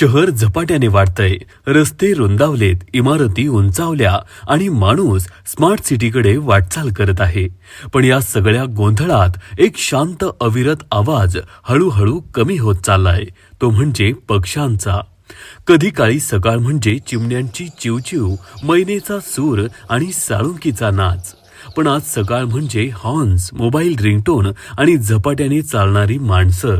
शहर झपाट्याने वाढतंय. रस्ते रुंदावलेत इमारती उंचावल्या आणि माणूस स्मार्ट सिटीकडे वाटचाल करत आहे. पण या सगळ्या गोंधळात एक शांत अविरत आवाज हळूहळू कमी होत चाललाय. तो म्हणजे पक्ष्यांचा. कधी काळी सकाळ म्हणजे चिमण्यांची चिवचिव मैनेचा सूर आणि साळुंकीचा नाच. पण आज सकाळ म्हणजे हॉर्न्स मोबाईल रिंगटोन आणि झपाट्याने चालणारी माणसं.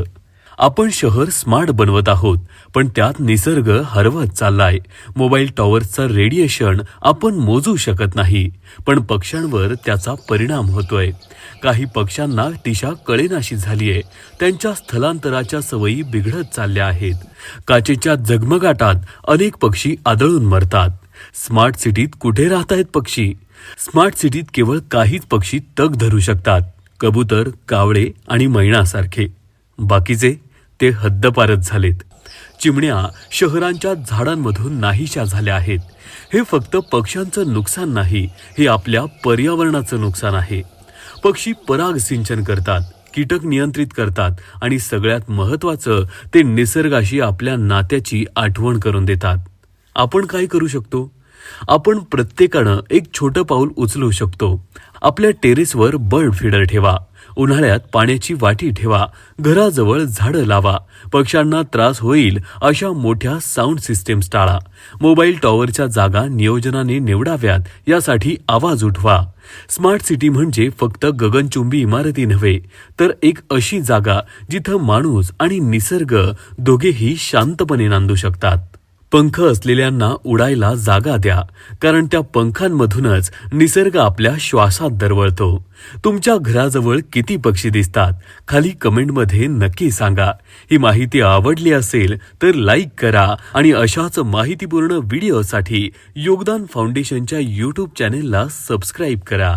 आपण शहर स्मार्ट बनवत आहोत पण त्यात निसर्ग हरवत चाललाय. मोबाईल टॉवर्सचं रेडिएशन आपण मोजू शकत नाही पण पक्ष्यांवर त्याचा परिणाम होतोय. काही पक्ष्यांना दिशा कळेनाशी झालीय. त्यांच्या स्थलांतराच्या सवयी बिघडत चालल्या आहेत. काचेच्या जगमगाटात अनेक पक्षी आदळून मरतात. स्मार्ट सिटीत कुठे राहत आहेत पक्षी? स्मार्ट सिटीत केवळ काहीच पक्षी तग धरू शकतात. कबूतर कावळे आणि मैणासारखे बाकीचे? ते हद्दपारच झालेत. चिमण्या शहरांच्या झाडांमधून नाहीशा झाल्या आहेत. हे फक्त पक्ष्यांचं नुकसान नाही हे आपल्या पर्यावरणाचं नुकसान आहे. पक्षी पराग सिंचन करतात कीटक नियंत्रित करतात आणि सगळ्यात महत्वाचं ते निसर्गाशी आपल्या नात्याची आठवण करून देतात. आपण काय करू शकतो? आपण प्रत्येकानं एक छोटं पाऊल उचलू शकतो. आपल्या टेरेसवर बर्ड फिडर ठेवा. उन्हाळ्यात पाण्याची वाटी ठेवा. घराजवळ झाडं लावा. पक्ष्यांना त्रास होईल अशा मोठ्या साऊंड सिस्टेम्स टाळा. मोबाईल टॉवरच्या जागा नियोजनाने निवडाव्यात यासाठी आवाज उठवा. स्मार्ट सिटी म्हणजे फक्त गगनचुंबी इमारती नव्हे तर एक अशी जागा जिथं माणूस आणि निसर्ग दोघेही शांतपणे नांदू शकतात. पंख असलेल्यांना उडायला जागा द्या कारण त्या पंखांमधूनच निसर्ग आपल्या श्वासात दरवळतो. तुमच्या घराजवळ किती पक्षी दिसतात खाली कमेंटमध्ये नक्की सांगा. ही माहिती आवडली असेल तर लाईक करा आणि अशाच माहितीपूर्ण व्हिडिओसाठी योगदान फाउंडेशनच्या यूट्यूब चॅनेलला सबस्क्राईब करा.